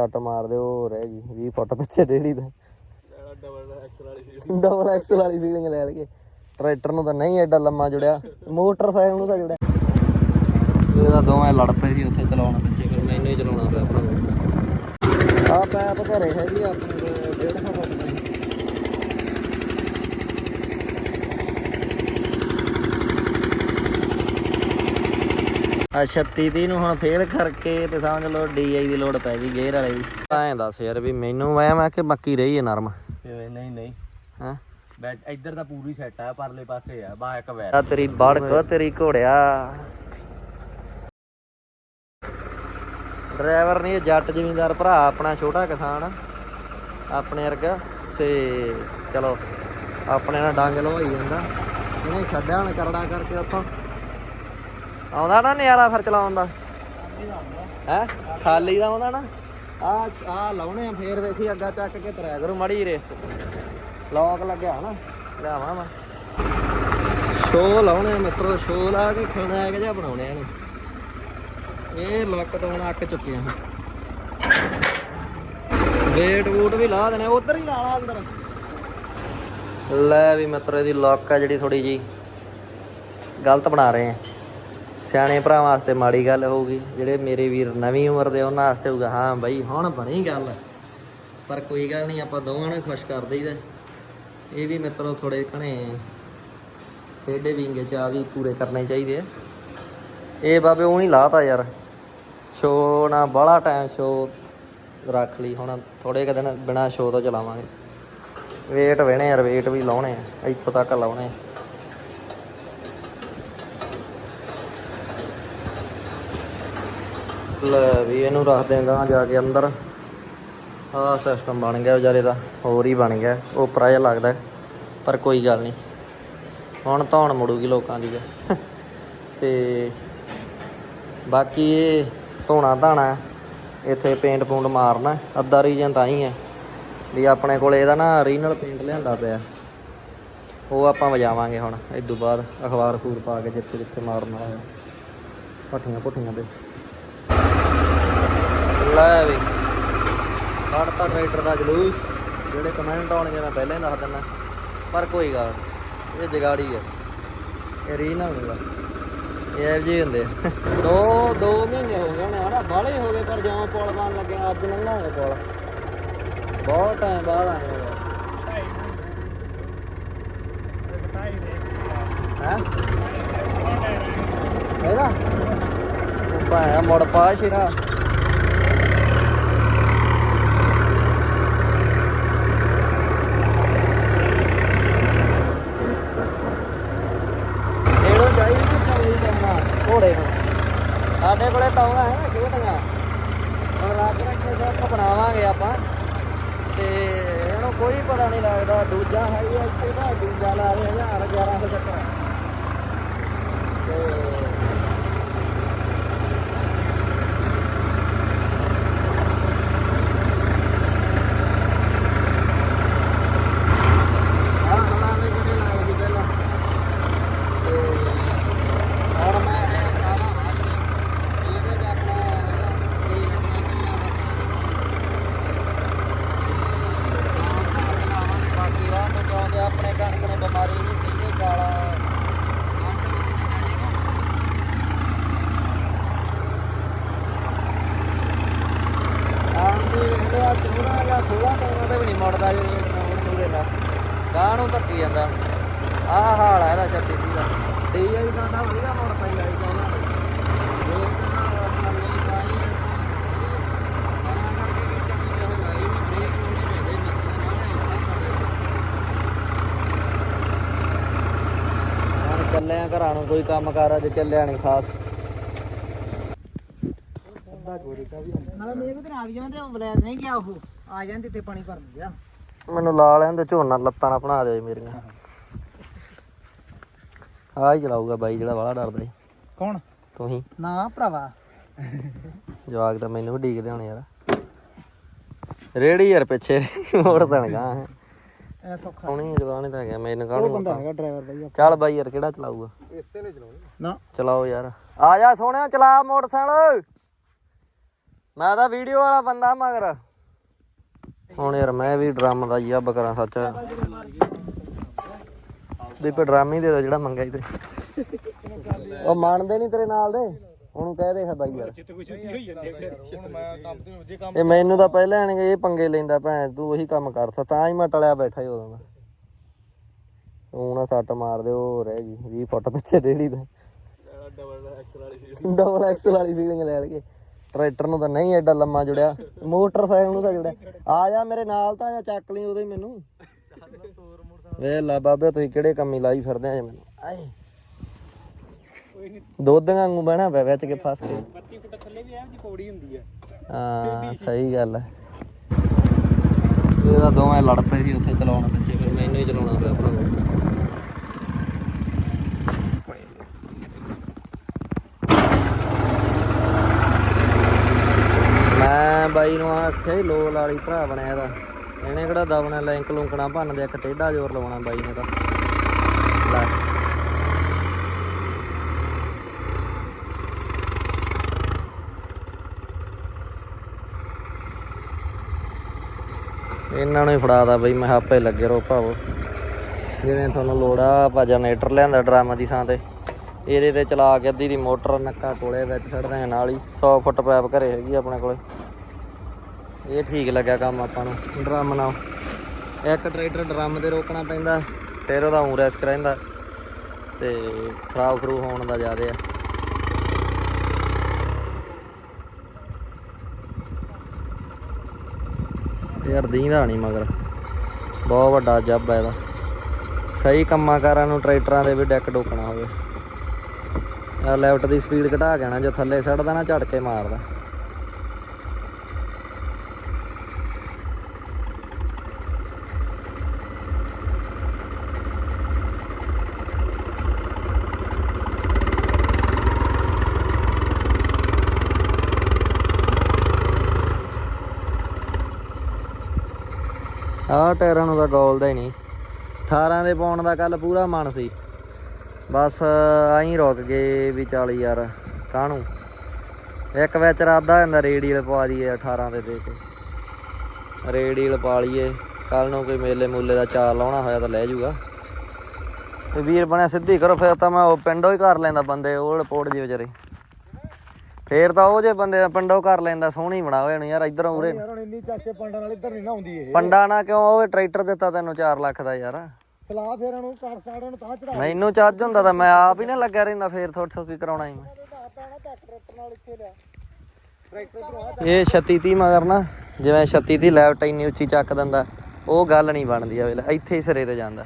ਸੱਟ ਮਾਰ ਦੇ ਉਹ ਰਹਿ ਗਈ 20 ਫੁੱਟ ਪਿੱਛੇ ਡੇੜੀ ਦਾ। ਡਬਲ ਐਕਸਲ ਵਾਲੀ ਡਬਲ ਐਕਸਲ ਵਾਲੀ ਫੀਲਿੰਗ ਲੈ ਲਈਏ। ਟਰੈਕਟਰ ਨੂੰ ਤਾਂ ਨਹੀਂ ਐਡਾ ਲੰਮਾ ਜੁੜਿਆ ਮੋਟਰਸਾਈਕਲ ਨੂੰ ਤਾਂ ਜੁੜਿਆ। ਇਹਦਾ ਦੋਵੇਂ ਲੜ ਪਏ ਸੀ ਉੱਥੇ ਚਲਾਉਣ ਪਿੱਛੇ ਫਿਰ ਮੈਨੂੰ ਹੀ ਚਲਾਉਣਾ ਪਿਆ ਭਰਾ ਆ ਪੈਪ ਘਰੇ ਹੈਗੀ ਆਪਣੇ ਕੋਲ 150 ਫੁੱਟ ਦੀ ਆ 36 30 ਨੂੰ ਹੁਣ ਫੇਲ ਕਰਕੇ ਤੇ ਸਮਝ ਲਓ ਡੀਆਈ ਦੀ ਲੋਡ ਪੈ ਗਈ ਗੇਅਰ ਵਾਲੇ ਦੀ। ਐਂ ਦੱਸ ਯਾਰ ਵੀ ਮੈਨੂੰ ਮੈਂ ਮੈਂ ਕਿ ਮੱਕੀ ਰਹੀ ਹੈ ਨਰਮ। ਨਹੀਂ ਨਹੀਂ। ਹਾਂ? ਬੈਟ ਇੱਧਰ ਤਾਂ ਪੂਰੀ ਸੈੱਟ ਆ ਪਰਲੇ ਪਾਸੇ ਆ ਬਾ ਇੱਕ ਵੈਰ। ਆ ਤੇਰੀ ਬੜਕ ਤੇਰੀ ਘੋੜਿਆ। ਡਰਾਈਵਰ ਨਹੀਂ ਜੱਟ ਜ਼ਿਮੀਂਦਾਰ ਭਰਾ ਆਪਣਾ ਛੋਟਾ ਕਿਸਾਨ ਆਪਣੇ ਵਰਗਾ ਤੇ ਚਲੋ ਆਪਣੇ ਨਾਲ ਡੰਗ ਲਵਾਈ ਜਾਂਦਾ। ਇਹਨੇ ਛੱਡਿਆ ਹੁਣ ਕਰੜਾ ਕਰਕੇ ਉੱਥੋਂ। ਆਉਂਦਾ ਨਾ ਨਜ਼ਾਰਾ ਫਿਰ ਚਲਾਉਣ ਦਾ। ਹੈ? ਖਾਲੀ ਦਾ ਆਉਂਦਾ ਨਾ। ਆ ਆ ਲਾਉਣੇ ਆ ਫੇਰ ਵੇਖੀ ਅੱਗਾ ਚੱਕ ਕੇ ਤਰਿਆ ਕਰੂ ਮੜੀ ਰੇਸ ਤੇ। ਲੌਕ ਲੱਗਿਆ ਨਾ। ਲਿਆਵਾਂ ਮੈਂ। ਸ਼ੋ ਲਾਉਣੇ ਆ ਮਿੱਤਰੋ ਸ਼ੋ ਲਾ ਕੇ ਖਾਣਾ ਇੱਕ ਜਿਹਾ ਬਣਾਉਣੇ ਆ ਇਹਨੂੰ। ਇਹ ਲੱਕ ਤੋਂ ਅੱਕ ਚੁੱਕੇ ਆ ਵੇਟ ਵੂਟ ਵੀ ਲਾ ਦੇਣੇ, ਉਧਰ ਹੀ ਲਾ ਲਾ ਅੰਦਰ। ਲੈ ਵੀ ਮਿੱਤਰ, ਇਹਦੀ ਲੱਕ ਆ ਜਿਹੜੀ ਥੋੜੀ ਜੀ ਗਲਤ ਬਣਾ ਰਹੇ ਆ। ਸਿਆਣੇ ਭਰਾਵਾਂ ਵਾਸਤੇ ਮਾੜੀ ਗੱਲ ਹੋਊਗੀ, ਜਿਹੜੇ ਮੇਰੇ ਵੀਰ ਨਵੀਂ ਉਮਰ ਦੇ ਉਹਨਾਂ ਵਾਸਤੇ ਹੋਊਗਾ, ਹਾਂ ਬਾਈ, ਹੁਣ ਬਣੀ ਗੱਲ। ਪਰ ਕੋਈ ਗੱਲ ਨਹੀਂ, ਆਪਾਂ ਦੋਵਾਂ ਨੂੰ ਖੁਸ਼ ਕਰ ਦਈਦਾ। ਇਹ ਵੀ ਮਿੱਤਰੋ ਥੋੜੇ ਘਣੇ ਟੇਡੇ ਵਿੰਗੇ ਚ ਆ ਵੀ ਪੂਰੇ ਕਰਨੇ ਚਾਹੀਦੇ ਆ। ਇਹ ਬਾਬੇ ਉਹ ਹੀ ਲਾਤਾ ਯਾਰ। ਸ਼ੋ ਨਾ ਬੜਾ ਟਾਈਮ ਸ਼ੋ ਰੱਖ ਲਈ, ਹੁਣ ਥੋੜੇ ਕੁ ਦਿਨ ਬਿਨਾ ਸ਼ੋ ਤੋਂ ਚਲਾਵਾਂਗੇ। ਵੇਟ ਵੇਣੇ ਯਾਰ ਵੇਟ ਵੀ ਲਾਉਣੇ ਆ, ਇੱਥੋਂ ਤੱਕ ਲਾਉਣੇ ਆ। ਲੈ ਵੀ ਇਹਨੂੰ ਰੱਖ ਗਾਂ ਜਾ ਕੇ ਅੰਦਰ। ਆਹ ਸਿਸਟਮ ਬਣ ਗਿਆ ਵਿਚਾਰੇ ਦਾ, ਹੋਰ ਹੀ ਬਣ ਗਿਆ ਉਪਰਾ ਜਿਹਾ ਲੱਗਦਾ, ਪਰ ਕੋਈ ਗੱਲ ਨਹੀਂ। ਹੁਣ ਧੌਣ ਮੁੜੂਗੀ ਲੋਕਾਂ ਦੀ। ਤਾਂ। ਤੇ ਬਾਕੀ ਇਹ ਧੋਣਾ ਧਾਣਾ, ਇੱਥੇ ਪੇਂਟ ਪੂੰਟ ਮਾਰਨਾ, ਅੱਧਾ ਰੀਜਨ ਤਾਂ ਹੀ ਹੈ, ਵੀ ਆਪਣੇ ਕੋਲ ਇਹਦਾ ਨਾ ਰੀਨਲ ਪੇਂਟ ਲਿਆਂਦਾ ਪਿਆ। ਉਹ ਆਪਾਂ ਵਜਾਵਾਂਗੇ ਹੁਣ ਇਸ ਤੋਂ ਬਾਅਦ ਅਖਬਾਰ ਖੂਰ ਪਾ ਕੇ ਜਿੱਥੇ ਜਿੱਥੇ ਮਾਰਨਾ ਹੋਇਆ ਹੈ। ਪੱਠੀਆਂ ਪੁੱਠੀਆਂ ਤੇ। ਲੈ ਵੀ। ਕੱਢਤਾ ਟਰੈਕਟਰ ਦਾ ਜਲੂਸ ਜਿਹੜੇ ਕਮੈਂਟ ਆਉਣਗੇ ਮੈਂ ਪਹਿਲਾਂ ਹੀ ਦੱਸ ਦਿੰਦਾ। ਪਰ ਕੋਈ ਗੱਲ ਨੀ, ਇਹ ਜਗਾੜੀ ਹੈ। ਇਹ ਰੀਨਲ ਗਾ ਇਹ ਇਹੋ ਜਿਹੇ ਹੁੰਦੇ। ਦੋ ਦੋ ਮਹੀਨੇ ਹੋ ਗਏ ਹੋਣੇ ਹਨਾ? ਬਾਲੇ ਹੋ ਗਏ ਪਰ ਜਿਉਂ ਪੁਲ ਬਣ ਲੱਗਿਆ ਅੱਜ ਲੰਘਾਂਗੇ ਪੁਲ। ਬਹੁਤ ਟਾਈਮ ਬਾਅਦ ਆਏ ਹੋ? ਹੈ? ਇਹਦਾ ਭਾਇਆ ਮੁੜ ਪਾ ਸ਼ਿਰਾ ਇਹਨੂੰ ਚਾਹੀਦੀ ਚੌੜੀ ਕਰਨਾ ਘੋੜੇ ਨੂੰ ਸਾਡੇ ਕੋਲੇ ਤਾਉਂਦਾ ਹੈ ਨਾ ਛੋਟੀਆਂ ਹੁਣ ਰੱਖ ਰੱਖੇ ਸਭ ਬਣਾਵਾਂਗੇ ਆਪਾਂ। ਤੇ ਇਹਨੂੰ ਕੋਈ ਪਤਾ ਨਹੀਂ ਲੱਗਦਾ, ਦੂਜਾ ਹੈ ਇੱਥੇ ਨਾ ਦੂਜਾ ਲਾ ਰਹੇ 1000 1100 ਚੱਕਰ ਤੇ ਆਹ ਹਲਾਵੇ ਜਿਹੜੇ ਲਾਏ ਸੀ ਪਹਿਲਾਂ ਤੇ ਹੁਣ ਮੈਂ ਇਹ ਸਾਰਾ ਵਾਰ ਇਹਦੇ ਚ ਆਪਣਾ ਕੋਈ ਆਪਣਾ ਕਿੰਨਾ ਦਾ ਲਾਵਾਂਗੇ ਬਾਕੀ ਵਾਹ ਨੂੰ ਕਿਉਂਕਿ ਆਪਣੇ ਕਣਕ ਨੂੰ ਬਿਮਾਰੀ ਨਹੀਂ ਸੀ ਇਹ ਕਾਲਾ ਅੰਟ ਬਣ ਜਾਂਦਾ ਆਂਦੇ ਇਹਦੇ ਆ 14 ਜਾਂ 16 ਟਾਉਣਾ ਤੇ ਵੀ ਨਹੀਂ ਮੁੜਦਾ ਜੇ ਰੇਟ ਨਾ ਹੁਣ ਪੂਰੇ ਲਾ ਗਾਹ ਨੂੰ ਧੱਕੀ ਜਾਂਦਾ ਆਹ ਹਾਲ ਆ ਇਹਦਾ 36 30 ਦਾ ਡੀਆਈ ਸਾਡਾ ਵਧੀਆ ਮੁੜ ਪੈਂਦਾ ਸੀ ਕਹਿੰਦਾ ਜੇ ਤਾਂ ਆਪਣਾ ਨਹੀਂ ਪਾਈ ਹੈ ਤਾਂ ਤਾਂ ਕਰਕੇ ਵੀ ਟੱਕੀ ਮੇਰੇ ਲਾਈ ਨਹੀਂ ਬ੍ਰੇਕ ਲਾਉਣੇ ਪੈਂਦੇ ਨੱਕੇ ਨਾਲੇ ਔਖਾ ਹੁਣ ਚੱਲੇ ਆ ਘਰਾਂ ਨੂੰ ਕੋਈ ਕੰਮ ਕਾਰ ਅੱਜ ਚੱਲਿਆ ਨਹੀਂ ਖਾਸ। ਨਾਲੇ ਮੇਰੇ ਕੋਲ ਆ ਵੀ ਜਾਵਾਂ ਤੇ ਉਹ ਬਲੈਕ ਨਹੀਂ ਗਿਆ ਉਹ। ਆ ਜਾਂਦੇ ਤੇ ਪਾਣੀ ਭਰ ਦਿੰਦਾ ਮੈਨੂੰ ਲਾ ਲੈਣ ਤੇ ਝੋਨਾ ਲੱਤਾਂ ਨਾ ਬਣਾ ਦੇ ਮੇਰੀਆਂ। ਆਹ ਹੀ ਚਲਾਊਗਾ ਬਾਈ ਜਿਹੜਾ ਵਾਲਾ ਡਰਦਾ ਸੀ ਕੌਣ? ਤੂੰ ਹੀ ਨਾ ਭਰਾਵਾ। ਜਵਾਕ ਤਾਂ ਮੈਨੂੰ ਵੀ ਡੀਕਦੇ ਹੋਣੇ ਯਾਰ। ਰੇੜੀ ਯਾਰ ਪਿੱਛੇ। ਮੋੜ ਤਣਗਾ ਹੈ ਐ ਸੌਖਾ। ਆਉਣੀ ਜਦੋਂ ਆਣੇ ਤਾਂ ਗਿਆ ਮੈਨੂੰ ਉਹ ਕਾਹਨੂੰ ਬੰਦਾ ਹੈਗਾ ਡਰਾਈਵਰ ਬਾਈ ਚੱਲ ਬਾਈ ਯਾਰ ਕਿਹੜਾ ਚਲਾਊਗਾ? ਇਸੇ ਨੇ ਚਲਾਉਣੀ ਨਾ। ਚਲਾਓ ਯਾਰ। ਆ ਜਾ ਸੋਹਣਿਆ ਚਲਾ ਮੋਟਰਸਾਈਕਲ। ਮੈਂ ਤਾਂ ਵੀਡੀਓ ਵਾਲਾ ਬੰਦਾ ਮਗਰ। ਹੁਣ ਯਾਰ ਮੈਂ ਵੀ ਡਰਮ ਦਾ ਹੀ ਕਰਾਂ ਸੱਚ। ਦੀਪੇ ਡਰਮ ਹੀ ਦੇ ਦੋ ਜਿਹੜਾ ਮੰਗਿਆ ਤੇ। ਉਹ ਮੰਨਦੇ ਨਹੀਂ ਤੇਰੇ ਨਾਲ ਦੇ। ਉਹਨੂੰ ਕਹਿ ਦੇ ਬਾਈ ਯਾਰ। ਇਹ ਮੈਨੂੰ ਤਾਂ ਪਹਿਲਾਂ ਆਣਗੇ ਇਹ ਪੰਗੇ ਲੈਂਦਾ ਭੈਣ ਤੂੰ ਉਹੀ ਕੰਮ ਕਰਤਾ ਤਾਂ ਹੀ ਮੈਂ ਟਲਿਆ ਬੈਠਾ ਹੀ ਉਦੋਂ ਦਾ। ਉਹ ਨਾ ਸੱਟ ਮਾਰ ਦੇ ਉਹ ਰਹਿ ਗਈ 20 ਫੁੱਟ ਪਿੱਛੇ ਡੇੜੀ ਦਾ ਡਬਲ ਐਕਸਲ ਵਾਲੀ ਫੀਲਿੰਗ ਲੈ ਲਈਏ। ਟਰੈਕਟਰ ਨੂੰ ਤਾਂ ਨਹੀਂ ਐਡਾ ਲੰਮਾ ਜੁੜਿਆ ਮੋਟਰਸਾਈਕਲ ਨੂੰ ਤਾਂ ਜੁੜਿਆ। ਆ ਜਾ ਮੇਰੇ ਨਾਲ ਤਾਂ ਆ ਚੱਕ ਲਈ ਉਹਦੇ ਮੈਨੂੰ। ਵੇ ਲੈ ਬਾਬੇ ਤੁਸੀਂ ਕਿਹੜੇ ਕੰਮੀ ਲਾਈ ਫਿਰਦੇ ਆ ਜੇ ਮੈਨੂੰ। ਆਏ। ਦੁੱਧ ਵਾਂਗੂ ਬਹਿਣਾ ਪਿਆ ਵਿੱਚ ਕੇ ਫਸ ਕੇ। 32 ਫੁੱਟ ਥੱਲੇ ਵੀ ਐ ਜੀ ਪੌੜੀ ਹੁੰਦੀ ਆ। ਹਾਂ ਸਹੀ ਗੱਲ ਹੈ ਇਹਦਾ ਦੋਵੇਂ ਲੜ ਪਏ ਸੀ ਉੱਥੇ ਚਲਾਉਣ ਪਿੱਛੇ ਫਿਰ ਮੈਨੂੰ ਹੀ ਚਲਾਉਣਾ ਪਿਆ ਭਰਾ ਮੈਂ ਬਾਈ ਨੂੰ ਆਖਿਆ ਸੀ ਲੋਲ ਵਾਲੀ ਭਰਾ ਬਣਿਆ ਇਹਦਾ। ਇਹਨੇ ਕਿਹੜਾ ਦਬਣਾ ਲਿੰਕ ਲੁੰਕਣਾ ਭੰਨਦੇ ਇੱਕ ਟੇਢਾ ਜ਼ੋਰ ਲਵਾਉਣਾ ਬਾਈ ਨੇ ਤਾਂ। ਲੈ। ਇਹਨਾਂ ਨੂੰ ਹੀ ਫੜਾਦਾ ਬਈ, ਮੈਂ ਆਪੇ ਲੱਗੇ ਰੋ ਭਾਵੋ। ਜਿਵੇਂ ਤੁਹਾਨੂੰ ਲੋੜ ਆ, ਆਪਾਂ ਜਨਰੇਟਰ ਲਿਆਂਦਾ ਡਰਾਮਾ ਦੀ ਥਾਂ ਤੇ। ਇਹਦੇ ਤੇ ਚਲਾ ਕੇ ਅੱਧੀ ਦੀ ਮੋਟਰ ਨੱਕਾ ਕੋਲੇ ਵਿੱਚ ਛੱਡਦੇ ਆ ਨਾਲ ਹੀ 100 ਫੁੱਟ ਪਾਈਪ ਘਰੇ ਹੈਗੀ ਆਪਣੇ ਕੋਲੇ। ਇਹ ਠੀਕ ਲੱਗਿਆ ਕੰਮ ਆਪਾਂ ਨੂੰ, ਡਰਮ ਨਾਲ। ਇੱਕ ਟਰੈਕਟਰ ਡਰਮ ਤੇ ਰੋਕਣਾ ਪੈਂਦਾ, ਫਿਰ ਉਹਦਾ ਉਂ ਰਿਸਕ ਰਹਿੰਦਾ। ਤੇ ਖਰਾਬ ਖਰੂ ਹੋਣ ਦਾ ਜ਼ਿਆਦਾ ਆ। ਯਾਰ ਦੀਂਦਾ ਨਹੀਂ ਮਗਰ। ਬਹੁਤ ਵੱਡਾ ਜੱਬ ਹੈ ਇਹਦਾ। ਸਹੀ ਕੰਮਾਂ ਕਾਰਾਂ ਨੂੰ ਟਰੈਕਟਰਾਂ ਦੇ ਵੀ ਡੈਕ ਡੋਕਣਾ ਹੋਵੇ। ਆ ਲੈਫਟ ਦੀ ਸਪੀਡ ਘਟਾ ਕੇ ਨਾ ਜੇ ਥੱਲੇ ਸੜਦਾ ਨਾ ਝਟਕੇ ਮਾਰਦਾ। ਆਹ ਟਾਇਰਾਂ ਨੂੰ ਤਾਂ ਗੋਲਦਾ ਹੀ ਨਹੀਂ। 18 ਦੇ ਪਾਉਣ ਦਾ ਕੱਲ ਪੂਰਾ ਮਨ ਸੀ। ਬਸ ਆਈ ਰੁਕ ਗਏ ਵੀ ਚੱਲ ਯਾਰ, ਕਾਹਨੂੰ? ਇੱਕ ਵਿੱਚ ਰਾਦਾ ਹੁੰਦਾ ਰੇਡੀਅਲ ਪਵਾ ਦਈਏ 18 ਦੇ ਦੇ ਕੇ। ਰੇਡੀਅਲ ਪਾ ਲਈਏ। ਕੱਲ ਨੂੰ ਕੋਈ ਮੇਲੇ ਮੂਲੇ ਦਾ ਚਾਰ ਲਾਉਣਾ ਹੋਇਆ ਤਾਂ ਲੈ ਜੂਗਾ ਤੇ ਵੀਰ ਬਣਿਆ ਸਿੱਧੀ ਕਰੋ, ਫਿਰ ਤਾਂ ਮੈਂ ਉਹ ਪਿੰਡੋਂ ਹੀ ਕਰ ਲੈਂਦਾ ਬੰਦੇ, ਉਹ ਰਿਪੋਰਟ ਜੀ ਵਿਚਾਰੇ। ਫੇਰ ਤਾਂ ਉਹ ਜੇ ਬੰਦੇ ਪਿੰਡੋਂ ਕਰ ਲੈਂਦਾ ਸੋਹਣੀ ਬਣਾ ਹੋਏ ਯਾਰ ਇਧਰੋਂ ਉਰੇ। ਯਾਰ ਹੁਣ ਇੰਨੀ ਚਾਸ਼ੇ ਪੰਡਾਂ ਨਾਲ ਇੱਧਰ ਨਹੀਂ ਨਾ ਆਉਂਦੀ ਇਹ। ਪੰਡਾ ਨਾ ਕਿਉਂ? ਉਹ ਟਰੈਕਟਰ ਦਿੱਤਾ ਤੈਨੂੰ 4 ਲੱਖ ਦਾ ਯਾਰ। ਸਲਾਹ ਫੇਰ ਇਹਨੂੰ ਕਰ ਸਾੜਨ ਤਾਂ ਚੜਾ ਮੈਨੂੰ ਚੱਜ ਹੁੰਦਾ ਤਾਂ ਮੈਂ ਆਪ ਹੀ ਨਾ ਲੱਗਿਆ ਰਹਿੰਦਾ ਫੇਰ ਥੋੜੀ ਥੋੜੀ ਕਰਾਉਣਾ ਹੀ ਮੈਂ। ਤੋਂ ਇਹ 36 30 ਮਗਰ ਨਾ ਜਿਵੇਂ 36 30 ਲੈਫਟ ਇੰਨੀ ਉੱਚੀ ਚੱਕ ਦਿੰਦਾ ਉਹ ਗੱਲ ਨਹੀਂ ਬਣਦੀ ਆ ਵੇਲੇ ਇੱਥੇ ਹੀ ਸਿਰੇ ਤੇ ਜਾਂਦਾ।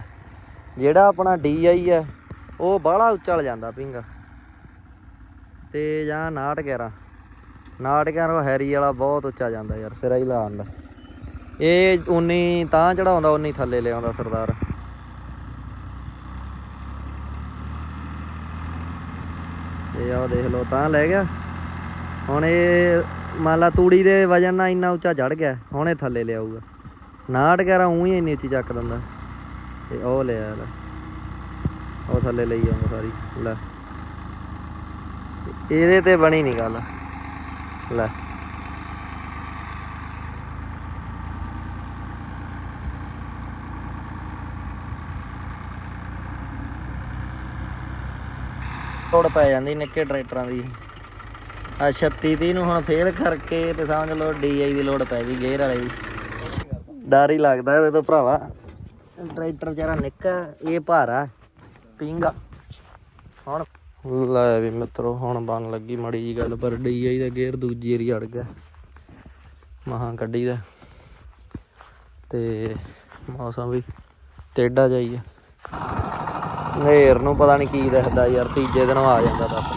ਜਿਹੜਾ ਆਪਣਾ DI ਆ ਉਹ ਬਾਹਲਾ ਉੱਚਾ ਲ ਜਾਂਦਾ ਪਿੰਗਾ। ਤੇ ਜਾਂ 69 11 69 11 ਉਹ ਹੈਰੀ ਵਾਲਾ ਬਹੁਤ ਉੱਚਾ ਜਾਂਦਾ ਯਾਰ, ਸਿਰਾ ਹੀ ਲਾਉਂਦਾ ਇਹ ਉਨੀ ਤਾਂ ਚੜਾਉਂਦਾ, ਉਨੀ ਥੱਲੇ ਲਿਆਉਂਦਾ ਸਰਦਾਰ। ਇਹ ਆਹ ਦੇਖ ਲਓ, ਤਾਂ ਲੈ ਗਿਆ। ਹੁਣ ਇਹ ਮੰਨ ਲਾ ਤੂੜੀ ਦੇ ਵਜਨ ਨਾਲ ਇੰਨਾ ਉੱਚਾ ਚੜ ਗਿਆ, ਹੁਣ ਇਹ ਥੱਲੇ ਲਿਆਊਗਾ। 69 11 ਊਂ ਇੰਨੀ ਉੱਚੀ ਚੱਕ ਦਿੰਦਾ। ਤੇ ਉਹ ਲਿਆ ਯਾਰ ਉਹ ਥੱਲੇ ਲਈ ਆਉਂਦਾ ਸਾਰੀ, ਲੈ। ਇਹਦੇ ਤੇ ਬਣੀ ਨਹੀਂ ਗੱਲ। ਲੈ। ਤੋੜ ਪੈ ਜਾਂਦੀ ਨਿੱਕੇ ਟਰੈਕਟਰਾਂ ਦੀ। ਆ 36 30 ਨੂੰ ਹੁਣ ਫੇਲ ਕਰਕੇ ਤੇ ਸਮਝ ਲਓ ਡੀਆਈ ਦੀ ਲੋਡ ਪੈ ਗਈ, ਗੇਅਰ ਵਾਲੇ ਦੀ। ਡਰ ਹੀ ਲੱਗਦਾ ਇਹਦੇ ਤੋਂ ਭਰਾਵਾ। ਟਰੈਕਟਰ ਵਿਚਾਰਾ ਨਿੱਕਾ, ਇਹ ਭਾਰਾ। ਪਿੰਗਾ ਹੁਣ ਲੈ ਵੀ ਮਿੱਤਰੋ, ਹੁਣ ਬਣ ਲੱਗੀ ਮੜੀ ਜੀ ਗੱਲ, ਪਰ ਡੀਆਈ ਦਾ ਗੇਅਰ ਦੂਜੀ ਏਰੀ ਅੜ ਗਿਆ। ਮਹਾ ਕੱਢੀ ਦਾ ਤੇ ਮੌਸਮ ਵੀ ਟੇਢਾ ਜਾਈ ਆ। ਨੇਰ ਨੂੰ ਪਤਾ ਨਹੀਂ ਕੀ ਦਿਖਦਾ ਯਾਰ, ਤੀਜੇ ਦਿਨ ਆ ਜਾਂਦਾ ਦੱਸ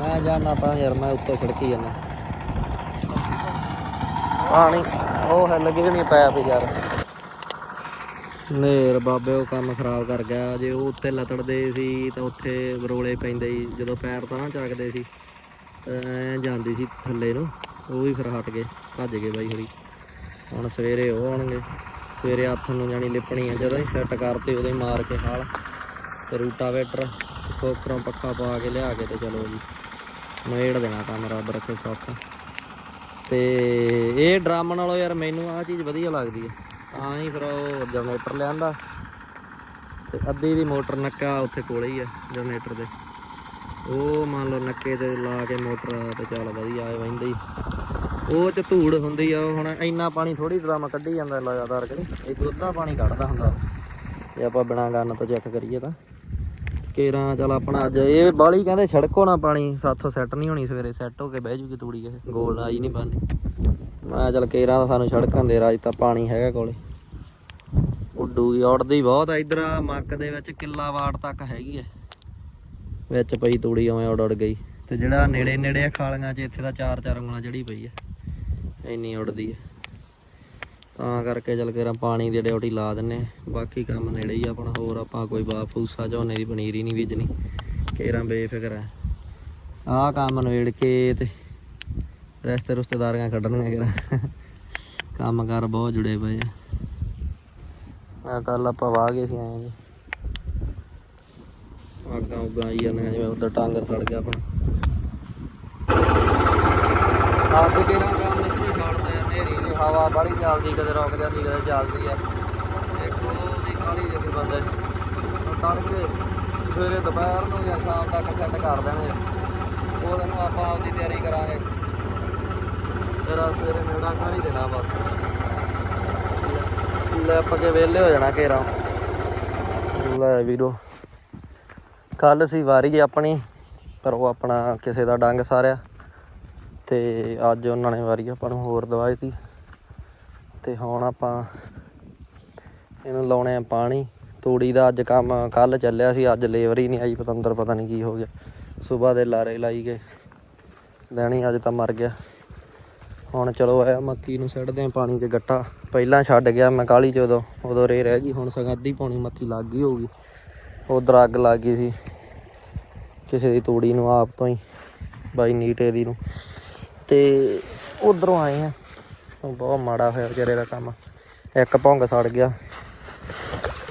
ਮੈਂ ਜਾਣਾ ਤਾਂ ਯਾਰ, ਮੈਂ ਉੱਤੇ ਛਿੜਕੀ ਜਾਂਦਾ ਪਾਣੀ, ਉਹ ਹੈ ਲੱਗੇ ਨਹੀਂ ਪਾਇਆ ਫੇ ਯਾਰ। ਨੇਰ ਬਾਬੇ ਉਹ ਕੰਮ ਖਰਾਬ ਕਰ ਗਿਆ। ਜੇ ਉਹ ਉੱਤੇ ਲਤੜਦੇ ਸੀ ਤਾਂ ਉੱਥੇ ਬਰੋਲੇ ਪੈਂਦੇ ਸੀ। ਜਦੋਂ ਪੈਰ ਤਾਂ ਨਾ ਚੱਕਦੇ ਸੀ, ਤਾਂ ਜਾਂਦੀ ਸੀ ਥੱਲੇ ਨੂੰ। ਉਹ ਵੀ ਫਿਰ ਹਟ ਗਏ, ਭੱਜ ਗਏ ਬਾਈ ਹਰੀ। ਹੁਣ ਸਵੇਰੇ ਉਹ ਆਉਣਗੇ। ਸਵੇਰੇ ਹੱਥ ਨੂੰ ਜਾਣੀ ਲਿਪਣੀ ਆ ਜਦੋਂ ਹੀ ਸੈੱਟ ਕਰਤੇ ਉਹਦੇ ਮਾਰ ਕੇ ਹਾਲ। ਤੇ ਰੂਟਾਵੇਟਰ ਖੋਖਰੋਂ ਪੱਖਾ ਪਾ ਕੇ ਲਿਆ ਕੇ ਤੇ ਚਲੋ ਜੀ। ਨਵੇੜ ਦੇਣਾ ਕੰਮ, ਰੱਬ ਰੱਖੇ ਸੌਖਾ। ਤੇ ਇਹ ਡਰਮ ਨਾਲੋਂ ਯਾਰ ਮੈਨੂੰ ਆਹ ਚੀਜ਼ ਵਧੀਆ ਲੱਗਦੀ ਹੈ ਤਾਂ ਹੀ ਫਿਰ ਉਹ ਜਨਰੇਟਰ ਲਿਆਂਦਾ। ਤੇ ਅੱਧੀ ਦੀ ਮੋਟਰ ਨੱਕਾ ਉੱਥੇ ਕੋਲੇ ਹੀ ਆ, ਜਨਰੇਟਰ ਦੇ। ਉਹ ਮੰਨ ਲਓ ਨੱਕੇ ਤੇ ਲਾ ਕੇ ਮੋਟਰ ਤੇ ਚੱਲ ਵਧੀਆ ਆਏ ਵਹਿੰਦੇ ਹੀ। ਉਹ ਚ ਧੂੜ ਹੁੰਦੀ ਆ, ਉਹ ਹੁਣ ਇੰਨਾ ਪਾਣੀ ਥੋੜੀ ਡਰਮ ਕੱਢੀ ਜਾਂਦਾ ਲਗਾਤਾਰ ਕਰੀ ਇਹ ਦੁੱਧਾ ਪਾਣੀ ਕੱਢਦਾ ਹੁੰਦਾ। ਜੇ ਆਪਾਂ ਬਿਨਾਂ ਗੰਨ ਤੋਂ ਚੈੱਕ ਕਰੀਏ ਤਾਂ। ਕੇਰਾਂ, ਚੱਲ ਆਪਣਾ ਅੱਜ ਇਹ ਬਾਲੀ ਕਹਿੰਦੇ ਛੜਕੋ ਨਾ ਪਾਣੀ, ਸਾਥੋਂ ਸੈੱਟ ਨਹੀਂ ਹੋਣੀ, ਸਵੇਰੇ ਸੈੱਟ ਹੋ ਕੇ ਬਹਿ ਜੂਗੀ ਤੂੜੀ ਇਹ, ਗੋਲ ਆਈ ਨਹੀਂ ਬਣਨੀ। ਮੈਂ ਚੱਲ ਕੇਰਾਂ ਤਾਂ ਸਾਨੂੰ ਛੜਕਣ ਦੇ, ਰਾਜ ਤਾਂ ਪਾਣੀ ਹੈਗਾ ਕੋਲੇ। ਉੱਡੂਗੀ, ਉੱਡਦੀ ਬਹੁਤ ਆ, ਇਧਰ ਮੱਕ ਦੇ ਵਿੱਚ ਕਿੱਲਾ ਵਾਟ ਤੱਕ ਹੈਗੀ ਐ ਵਿੱਚ ਪਈ ਤੂੜੀ ਉਵੇਂ ਉੱਡ ਉੱਡ ਗਈ। ਤੇ ਜਿਹੜਾ ਨੇੜੇ ਨੇੜੇ ਆ ਖਾਲੀਆਂ 'ਚ, ਇੱਥੇ ਤਾਂ ਚਾਰ ਚਾਰ ਉਂਗਲਾਂ ਚੜੀ ਪਈ ਐ ਇੰਨੀ ਉੱਡਦੀ ਐ ਤਾਂ ਕਰਕੇ ਚੱਲ ਕੇ ਪਾਣੀ ਦੀ ਡਿਊਟੀ ਲਾ ਦਿੰਨੇ ਬਾਕੀ ਕੰਮ ਨੇੜੇ ਹੀ ਆਪਣਾ, ਹੋਰ ਆਪਾਂ ਕੋਈ ਬਾ ਝੋਨੇ ਦੀ ਪਨੀਰੀ ਨਹੀਂ ਬੀਜਣੀ। ਕੇਰਾਂ ਬੇਫਿਕਰ ਐ ਆਹ ਕੰਮ ਨਵੇੜ ਕੇ ਤੇ ਰਸਤੇ ਰੁਸਤੇਦਾਰੀਆਂ ਕੱਢਣੀਆਂ ਕਿਹੜਾ। ਕੰਮ ਕਾਰ ਬਹੁਤ ਜੁੜੇ ਪਏ ਆ। ਆ ਕੱਲ ਆਪਾਂ ਵਾਹ ਗਏ ਸੀ ਆਏ ਜੀ। ਆਗਾਂ ਉਗਾਂ ਆਈ ਜਾਂਦੀਆਂ ਜਿਵੇਂ ਉਧਰ ਟਾਂਗਰ ਸੜ ਗਿਆ ਆਪਣਾ। ਅੱਗ ਕਿਹੜਾ ਕੰਮ ਇੱਥੇ ਛੱਡਦਾ ਯਾਰ ਨੇਰੀ ਦੀ ਹਵਾ ਬੜੀ ਚੱਲਦੀ, ਕਦੇ ਰੁਕ ਜਾਂਦੀ, ਕਦੇ ਚੱਲਦੀ ਹੈ ਦੇਖੋ ਵੀ ਕਾਲੀ ਜਿਹੀ ਬੰਦੇ। ਉਹ ਤੜਕੇ ਸਵੇਰੇ ਦੁਪਹਿਰ ਨੂੰ ਜਾਂ ਸ਼ਾਮ ਤੱਕ ਸੈੱਟ ਕਰ ਦੇਣੇ ਉਹਦੇ ਨੂੰ ਆਪਾਂ ਆਪਦੀ ਤਿਆਰੀ ਕਰਾਂਗੇ। ਤੇਰਾ ਸਵੇਰੇ ਮੇੜਾ ਕਰ ਹੀ ਦੇਣਾ ਬਸ। ਲੱਪ ਕੇ ਵਿਹਲੇ ਹੋ ਜਾਣਾ ਘੇਰਾ। ਲੈ ਵੀਰੋ ਕੱਲ ਸੀ ਵਾਰੀ ਆਪਣੀ, ਪਰ ਉਹ ਆਪਣਾ ਕਿਸੇ ਦਾ ਡੰਗ ਸਾਰਿਆ। ਤੇ ਅੱਜ ਉਹਨਾਂ ਨੇ ਵਾਰੀ ਆਪਾਂ ਨੂੰ ਹੋਰ ਦਵਾਈ ਤੀ ਤੇ ਹੁਣ ਆਪਾਂ ਇਹਨੂੰ ਲਾਉਣੇ ਆ ਪਾਣੀ। ਤੂੜੀ ਦਾ ਅੱਜ ਕੰਮ ਕੱਲ ਚੱਲਿਆ ਸੀ, ਅੱਜ ਲੇਬਰ ਹੀ ਨਹੀਂ ਆਈ, ਪਤੰਦਰ ਪਤਾ ਨਹੀਂ ਕੀ ਹੋ ਗਿਆ। ਸਵੇਰ ਦੇ ਲਾਰੇ ਲਾਈ ਗਏ। ਦੇਣੀ ਅੱਜ ਤਾਂ ਮਰ ਗਿਆ। ਹੁਣ ਚਲੋ ਆਇਆ ਮੱਕੀ ਨੂੰ ਸਿੱਟਦੇ ਆ ਪਾਣੀ 'ਚ ਗੱਟਾ। ਪਹਿਲਾਂ ਛੱਡ ਗਿਆ ਮੈਂ ਕਾਲੀ ਚ ਉਦੋਂ ਉਦੋਂ ਰੇ ਰਹਿ ਗਈ, ਹੁਣ ਸਗੋਂ ਅੱਧੀ ਪੌਣੀ ਮੱਕੀ ਲੱਗ ਗਈ ਹੋਊਗੀ। ਉਧਰ ਅੱਗ ਲੱਗ ਗਈ ਸੀ, ਕਿਸੇ ਦੀ ਤੂੜੀ ਨੂੰ, ਆਪ ਤੋਂ ਹੀ, ਬਾਈ ਨੀਟੇ ਦੀ ਨੂੰ। ਤੇ ਉਧਰੋਂ ਆਏ ਆ ਬਹੁਤ ਮਾੜਾ ਹੋਇਆ ਵਿਚਾਰੇ ਦਾ ਕੰਮ। ਇੱਕ ਭੌਂਗ ਸੜ ਗਿਆ।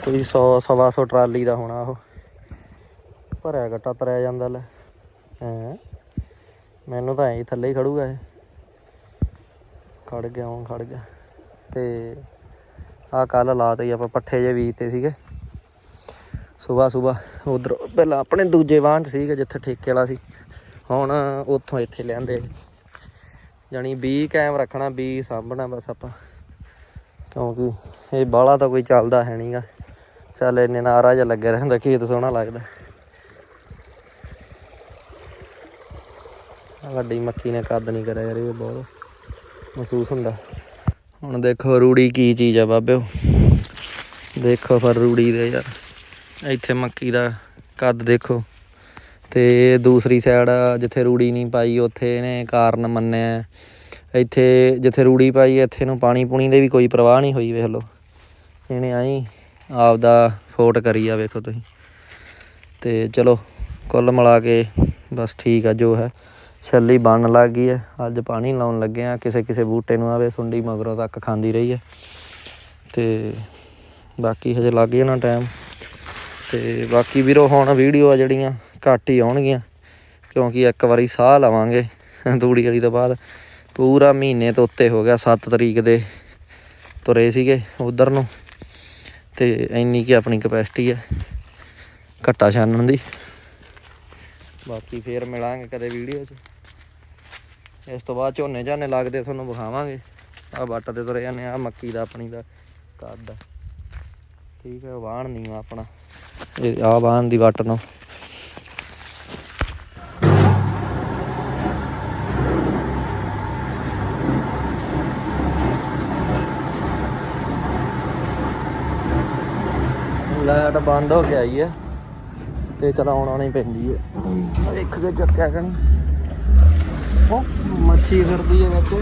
ਕੋਈ 100 ਸਵਾ ਸੌ ਟਰਾਲੀ ਦਾ ਹੋਣਾ ਉਹ। ਭਰਿਆ ਗੱਟਾ, ਤਰਿਆ ਜਾਂਦਾ ਲੈ। ਹੈ? ਮੈਨੂੰ ਤਾਂ ਐਂ ਥੱਲੇ ਹੀ ਖੜੂਗਾ ਇਹ। ਖੜ ਗਿਆ ਹੁਣ ਖੜ ਗਿਆ। ਤੇ ਆਹ ਕੱਲ ਲਾਤੇ ਆਪਾਂ ਪੱਠੇ ਜੇ ਬੀਜਤੇ ਸੀਗੇ। ਸਵੇਰ ਸਵੇਰ ਉਧਰ, ਪਹਿਲਾਂ ਆਪਣੇ ਦੂਜੇ ਵਾਹਨ 'ਚ ਸੀਗੇ ਜਿੱਥੇ ਠੇਕੇ ਵਾਲਾ ਸੀ। ਹੁਣ ਉੱਥੋਂ ਇੱਥੇ ਲਿਆਂਦੇ ਜਾਣੀ 20 ਕਾਇਮ ਰੱਖਣਾ 20 ਸਾਂਭਣਾ ਬਸ ਆਪਾਂ। ਕਿਉਂਕਿ ਇਹ ਬਾਲਾ ਤਾਂ ਕੋਈ ਚੱਲਦਾ ਹੈ ਨਹੀਂਗਾ ਚੱਲ ਇੰਨੇ ਨਾਰਾ ਜਿਹਾ ਲੱਗਿਆ ਰਹਿੰਦਾ, ਖੇਤ ਸੋਹਣਾ ਲੱਗਦਾ। ਆਹ ਵੱਡੀ ਮੱਕੀ ਨੇ ਕੱਦ ਨਹੀਂ ਕਰਿਆ ਯਾਰ, ਇਹ ਬਹੁਤ ਮਹਿਸੂਸ ਹੁੰਦਾ। ਹੁਣ ਦੇਖੋ ਰੂੜੀ ਕੀ ਚੀਜ਼ ਆ ਬਾਬਿਓ। ਦੇਖੋ ਫਿਰ ਰੂੜੀ ਦੇ ਯਾਰ। ਇੱਥੇ ਮੱਕੀ ਦਾ ਕੱਦ ਦੇਖੋ। ਤੇ ਦੂਸਰੀ ਸਾਈਡ ਜਿੱਥੇ ਰੂੜੀ ਨਹੀਂ ਪਾਈ, ਉੱਥੇ ਇਹਨੇ ਕਾਰਨ ਮੰਨਿਆ। ਇੱਥੇ ਜਿੱਥੇ ਰੂੜੀ ਪਾਈ, ਇੱਥੇ ਨੂੰ ਪਾਣੀ ਪੂਣੀ ਦੇ ਵੀ ਕੋਈ ਪਰਵਾਹ ਨਹੀਂ ਹੋਈ, ਵੇਖ ਲਓ। ਇਹਨੇ ਆਈ ਆਪ ਦਾ ਫੋਟ ਕਰੀ ਆ, ਵੇਖੋ ਤੁਸੀਂ। ਤੇ ਚਲੋ, ਕੁੱਲ ਮਿਲਾ ਕੇ ਬਸ ਠੀਕ ਆ, ਜੋ ਹੈ। ਛੱਲੀ ਬਣਨ ਲੱਗ ਗਈ ਹੈ। ਅੱਜ ਪਾਣੀ ਲਾਉਣ ਲੱਗੇ ਆ ਕਿਸੇ ਕਿਸੇ ਬੂਟੇ ਨੂੰ ਆਵੇ, ਸੁੰਡੀ ਮਗਰੋਂ ਤੱਕ ਖਾਂਦੀ ਰਹੀ ਹੈ। ਤੇ ਬਾਕੀ ਹਜੇ ਲੱਗ ਜਾਣਾ ਟਾਈਮ ਤੇ ਬਾਕੀ ਵੀਰੋ, ਹੁਣ ਵੀਡੀਓ ਆ ਜਿਹੜੀਆਂ ਘੱਟ ਹੀ ਆਉਣਗੀਆਂ। ਕਿਉਂਕਿ ਇੱਕ ਵਾਰੀ ਸਾਹ ਲਵਾਂਗੇ ਤੂੜੀ ਵਾਲੀ ਤੋਂ ਬਾਅਦ। ਪੂਰਾ ਮਹੀਨੇ ਤੋਂ ਉੱਤੇ ਹੋ ਗਿਆ 7 ਤਰੀਕ ਦੇ ਤੁਰੇ ਸੀਗੇ ਉਧਰ ਨੂੰ। ਤੇ ਇੰਨੀ ਕੀ ਆਪਣੀ ਕਪੈਸਿਟੀ ਹੈ ਘੱਟਾ ਛਾਨਣ ਦੀ। ਬਾਕੀ ਫੇਰ ਮਿਲਾਂਗੇ ਕਦੇ ਵੀਡੀਓ 'ਚ। ਇਸ ਤੋਂ ਬਾਅਦ ਝੋਨੇ ਝਾਨੇ ਲੱਗਦੇ ਤੁਹਾਨੂੰ ਵਿਖਾਵਾਂਗੇ। ਆ ਵੱਟ ਤੇ ਤੁਰੇ ਜਾਂਦੇ ਆ ਮੱਕੀ ਦਾ ਆਪਣੀ ਦਾ ਕੱਦ। ਆ। ਠੀਕ ਹੈ ਵਾਹਣ ਨਹੀਂ ਆਪਣਾ। ਇਹ ਆ ਵਾਹਣ ਦੀ ਵੱਟ ਨੂੰ। ਲਾਈਟ ਬੰਦ ਹੋ ਕੇ ਆਈ ਹੈ ਤੇ ਚਲਾਉਣ ਆਉਣੀ ਪੈਂਦੀ ਹੈ। ਵੇਖ ਕੇ ਚੱਕਿਆ ਕਣੀ ਉਹ ਮੱਛੀ ਫਿਰਦੀ ਹੈ ਵਿੱਚ।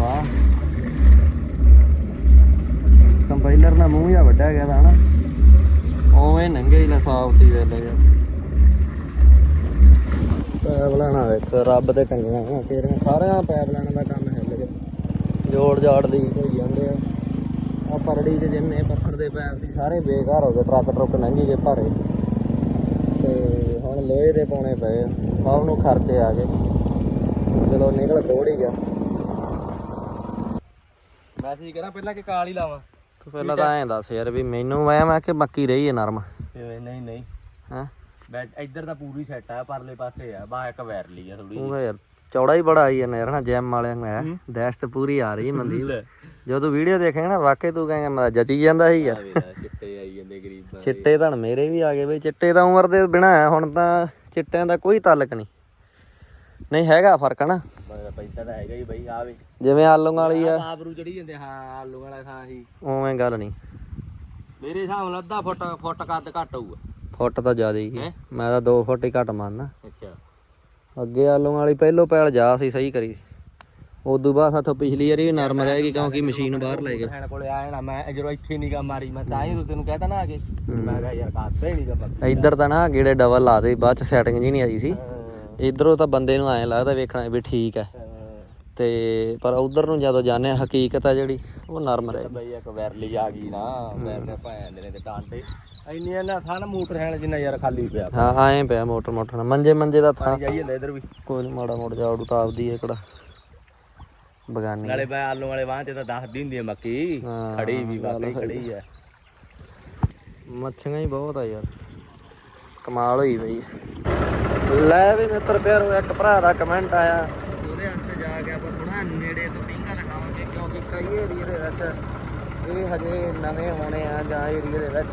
ਵਾਹ। ਕੰਪਾਈਲਰ ਨਾਲ ਮੂੰਹ ਜਿਹਾ ਵੱਡਾ ਗਿਆ ਦਾ ਹਨਾ? ਉਵੇਂ ਨੰਗੇ ਹੀ ਲਸਾਫਤੀ ਵੇਲੇ। ਯਾਰ ਪੈਪ ਲੈਣਾ ਵੇਖ ਰੱਬ ਦੇ ਟੰਗੀਆਂ ਹੋਈਆਂ ਤੇਰੀਆਂ। ਸਾਰਿਆਂ ਪੈਪ ਲੈਣ ਦਾ ਕੰਮ ਹਿੱਲ ਗਿਆ ਜੋੜ ਜਾੜ ਦੀ ਹੋਈ ਜਾਂਦੇ ਆ। ਆ ਪਰੜੀ 'ਚ ਜਿੰਨੇ ਪੱਥਰ ਦੇ ਪੈਪ ਸੀ, ਸਾਰੇ ਬੇਕਾਰ ਹੋ ਗਏ ਟਰੱਕ ਟਰੁੱਕ ਲੰਘੀ ਗਏ ਭਾਰੇ। ਤੇ ਲੋਹੇ ਦੇ ਪਾਉਣੇ ਪਏ ਆ। ਸਭ ਨੂੰ ਖਰਚੇ ਆ ਗਏ। ਚਲੋ ਨਿਕਲ ਕੋੜ ਹੀ ਗਿਆ। ਮੈਸੇਜ ਕਰਾਂ ਪਹਿਲਾਂ ਕਿ ਕਾਲ ਹੀ ਲਾਵਾਂ। ਤੂੰ ਪਹਿਲਾਂ ਤਾਂ ਐਂ ਦੱਸ ਯਾਰ ਵੀ ਮੈਨੂੰ ਮੈਂ ਮੈਂ ਕਿ ਮੱਕੀ ਰਹੀ ਹੈ ਨਰਮ। ਨਹੀਂ ਨਹੀਂ। ਹਾਂ? ਬੈਟ ਇੱਧਰ ਤਾਂ ਪੂਰੀ ਸੈੱਟ ਆ ਪਰਲੇ ਪਾਸੇ ਆ। ਬਾ ਇੱਕ ਵੈਰਲੀ ਆ ਥੋੜੀ ਤਾਂ ਯਾਰ ਚੌੜਾ ਹੀ ਬੜਾ ਆਈ ਜਾਂਦਾ ਯਾਰ ਨਾ ਜਿਮ ਵਾਲਿਆਂ ਨੂੰ ਹੈ। ਦਹਿਸ਼ਤ ਪੂਰੀ ਆ ਰਹੀ ਮਨਦੀਪ। ਜਦੋਂ ਵੀਡੀਓ ਦੇਖੇਗਾ ਨਾ ਵਾਕਈ ਤੂੰ ਕਹੇਂਗਾ ਮੈਂ ਜਚੀ ਜਾਂਦਾ ਸੀ ਯਾਰ। ਚਿੱਟੇ ਆਈ ਜਾਂਦੇ ਗਰੀਬਾਂ ਚਿੱਟੇ ਤਾਂ ਮੇਰੇ ਵੀ ਆ ਗਏ ਬਈ ਚਿੱਟੇ ਤਾਂ ਉਮਰ ਦੇ ਬਿਨਾ ਹੈ ਹੁਣ ਤਾਂ ਚਿੱਟਿਆਂ ਦਾ ਕੋਈ ਤਾਲਕ ਨਹੀਂ। ਨਹੀਂ ਹੈਗਾ ਫ਼ਰਕ ਨਾ ਬੜਾ ਪੈਸਾ ਤਾਂ ਹੈਗਾ ਹੀ ਬਈ ਆ ਵੇ ਜਿਵੇਂ ਆਲੂਆਂ ਵਾਲੀ ਆ। ਆਬਰੂ ਚੜੀ ਜਾਂਦੇ ਹਾਂ ਆਲੂ ਵਾਲਾ ਥਾਂ ਸੀ ਉਵੇਂ ਗੱਲ ਨਹੀਂ। ਮੇਰੇ ਹਿਸਾਬ ਨਾਲ ਅੱਧਾ ਫੁੱਟ ਫੁੱਟ ਕੱਦ ਘੱਟ ਹੋਊਗਾ। ਫੁੱਟ ਤਾਂ ਜ਼ਿਆਦਾ ਹੀ ਹੈਂ? ਮੈਂ ਤਾਂ 2 ਫੁੱਟ ਹੀ ਘੱਟ ਮੰਨਦਾ। ਅੱਛਾ। ਅੱਗੇ ਆਲੂਆਂ ਵਾਲੀ ਪਹਿਲੋਂ ਪੈਲ ਜਾ ਸੀ ਸਹੀ ਕਰੀ। ਉਦੋਂ ਬਾਅਦ ਸਾਥੋਂ ਪਿਛਲੀ ਵਾਰੀ ਵੀ ਨਰਮ ਰਹਿ ਗਈ ਕਿਉਂਕਿ ਮਸ਼ੀਨ ਬਾਹਰ ਲੈ ਗਏ। ਭੈਣ ਕੋਲੇ ਆਇਆ ਨਾ ਮੈਂ ਜਦੋਂ ਇੱਥੇ ਨਿਗਾ ਮਾਰੀ ਮੈਂ ਤਾਂ ਹੀ ਤੈਨੂੰ ਕਹਿਤਾ ਨਾ ਆ ਕੇ। ਮੈਂ ਕਿਹਾ ਯਾਰ ਕਾਤੇ ਨਹੀਂ ਗਾ ਇੱਧਰ ਤਾਂ ਨਾ ਗੇੜੇ ਡਬਲ ਲਾ ਦੇ ਬਾਅਦ ਚ ਸੈਟਿੰਗ ਜੀ ਨਹੀਂ ਆਈ ਸੀ। ਇਧਰੋਂ ਤਾਂ ਬੰਦੇ ਨੂੰ ਐਂ ਲੱਗਦਾ ਵੇਖਣਾ ਵੀ ਠੀਕ ਹੈ। ਤੇ ਪਰ ਉਧਰ ਨੂੰ ਜਦੋਂ ਹਾਂ, ਹਕੀਕਤ ਆ ਜਿਹੜੀ ਉਹ ਨਰਮ ਰਹਿ ਬਈ ਇੱਕ ਵੈਰਲੀ ਆ ਗਈ ਨਾ ਵੈਰਲੇ ਭਾਂ ਦੇ ਨੇ ਤੇ। ਟਾਂਟੇ ਇੰਨੀਆਂ ਨਾ ਥਾਂ ਨਾ ਮੋਟਰ ਹੈਣ ਜਿੰਨਾ ਯਾਰ ਖਾਲੀ ਪਿਆ। ਹਾਂ ਐਂ ਪਿਆ ਮੋਟਰ ਮੋਟਰ ਮੰਜੇ ਮੰਜੇ ਦਾ ਥਾਂ। ਪਾਣੀ ਜਾਈ ਜਾਂਦਾ ਇਧਰ ਵੀ। ਕੋਈ ਮਾੜਾ ਮੋੜ ਜਾੜੂ ਤਾਂ ਆਪਦੀ ਹੈ ਕਿਹੜਾ। ਬਗਾਨੀ। ਨਾਲੇ ਬਈ ਆਲੂ ਵਾਲੇ ਵਾਂ ਤੇ ਤਾਂ ਦੱਸਦੀ ਹੁੰਦੀ ਆ ਮੱਕੀ। ਹਾਂ, ਖੜੀ ਵੀ ਵਾਕਈ ਖੜੀ ਆ। ਮੱਛੀਆਂ ਹੀ ਬਹੁਤ ਆ ਯਾਰ। ਕਮਾਲ ਹੋਈ ਬਈ। ਲੈ ਵੀ ਮਿੱਤਰ ਪਿਆਰੋ ਇੱਕ ਭਰਾ ਦਾ ਕਮੈਂਟ ਆਇਆ। ਉਹਦੇ ਵਾਸਤੇ ਜਾ ਕੇ ਆਪਾਂ ਥੋੜਾ ਨੇੜੇ ਤੋਂ ਪਿੰਗਾ ਦਿਖਾਵਾਂਗੇ ਕਿਉਂਕਿ ਕਈ ਏਰੀਏ ਦੇ ਵਿੱਚ ਇਹ ਹਜੇ ਨਵੇਂ ਹੋਣੇ ਆ ਜਾਂ ਏਰੀਏ ਦੇ ਵਿੱਚ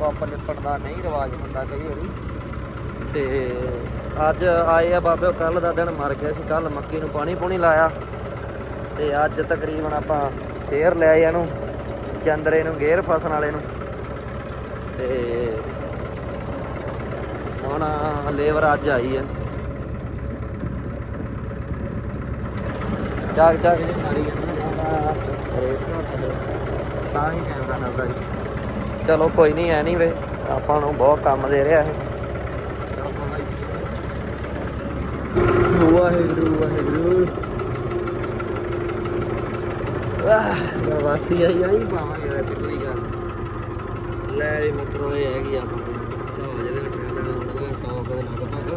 ਕੱਪ ਲਿਪਣ ਦਾ ਨਹੀਂ ਰਿਵਾਜ ਹੁੰਦਾ ਕਈ ਵਾਰੀ। ਤੇ ਅੱਜ ਆਏ ਆ ਬਾਬੇ ਕੱਲ ਦਾ ਦਿਨ ਮਰ ਗਿਆ ਸੀ ਕੱਲ ਮੱਕੀ ਨੂੰ ਪਾਣੀ ਪੂਣੀ ਲਾਇਆ। ਤੇ ਅੱਜ ਤਕਰੀਬਨ ਆਪਾਂ ਫੇਰ ਲੈ ਇਹਨੂੰ, ਚੰਦਰੇ ਨੂੰ, ਗੇਅਰ ਫਸਣ ਵਾਲੇ ਨੂੰ। ਤੇ ਹੁਣ ਲੇਬਰ ਅੱਜ ਆਈ ਹੈ ਜਾਗ ਜਾਗ ਜੀ ਮਾਰੀ ਜਾਂਦਾ ਰੇਸ ਘੱਟ ਤਾਂ ਹੀ ਕੈਮਰਾ ਹੱਲਦਾ ਜੀ ਚਲੋ ਕੋਈ ਨਹੀਂ ਐ ਨਹੀਂ ਵੇ ਆਪਾਂ ਨੂੰ ਬਹੁਤ ਕੰਮ ਦੇ ਰਿਹਾ ਇਹ। ਵਾਹਿਗੁਰੂ ਵਾਹਿਗੁਰੂ। ਵਾਹ ਵਾਸੀ ਆਈ ਆਈ ਪਾਵਾਂਗੇ ਵੈਸੇ ਕੋਈ ਗੱਲ ਨਹੀਂ। ਲੈ ਵੀ ਮਿੱਤਰੋ, ਇਹ ਹੈਗੀ ਆਪਣੀ ਸੌ ਜਿਹਦੇ ਟ੍ਰੇਲਰ ਹੋਣਗੇ 100 ਕਦੇ ਲਗਭਗ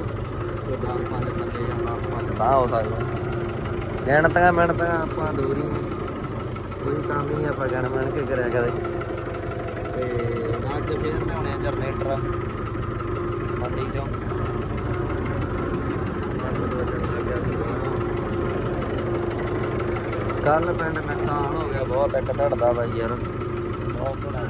ਕੋਈ 10 5 ਥੱਲੇ ਜਾਂ 10 ਪੰਜ ਤਾਂ ਹੋ ਸਕਦਾ। ਗਿਣਤੀਆਂ ਮਿਣਤੀਆਂ ਆਪਾਂ ਦੂਰੀ ਕੋਈ ਕੰਮ ਹੀ ਨਹੀਂ ਆਪਾਂ ਗਣ ਮਣ ਕੇ ਕਰਿਆ ਕਦੇ। ਤੇ ਅੱਜ ਫੇਰ ਲਿਆਉਣੇ ਜਨਰੇਟਰ ਮੰਡੀ ਚੋਂ। ਕੱਲ ਪਿੰਡ ਨੁਕਸਾਨ ਹੋ ਗਿਆ ਬਹੁਤ ਇੱਕ ਧੜਦਾ ਬਾਈ ਯਾਰ। ਬਹੁਤ ਬੜਾ